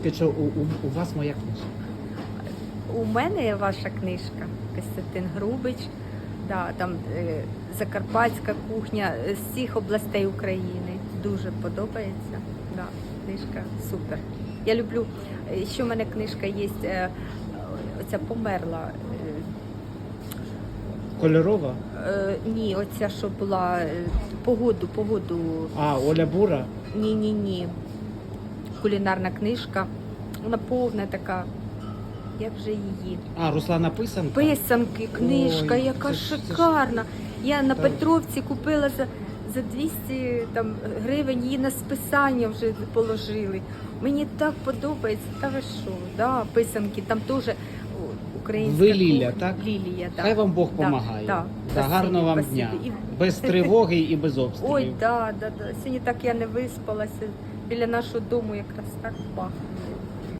Скажіть, що у, у, у вас моя книжка. У мене є ваша книжка Костянтин Грубич. Да, там е, закарпатська кухня е, з всіх областей України. Дуже подобається. Да, книжка супер. Я люблю. е, Ще в мене книжка є. е, Оця померла. е, Кольорова? е, Ні, оця, що була е, погоду, погоду. А, Оля Бура. Ні, ні, ні. Кулінарна книжка. Вона повна така. Як же її? А, Руслана Писанка. Писанки, книжка, Ой, яка це ж- це ж- шикарна. Я на Так. Петровці купила за, за 200 там, гривень, її на списання вже положили. Мені так подобається. Та ви що? Да, писанки, там теж о, українська Ви кухня. так? Лілія, так. Хай вам Бог Да, помагає. да. Спасибі, гарного вам спасибі. дня. І- Без тривоги і без обстрілів. Ой, да, да, да. Сьогодні так я не виспалася. Біля нашого дому якраз так пахне.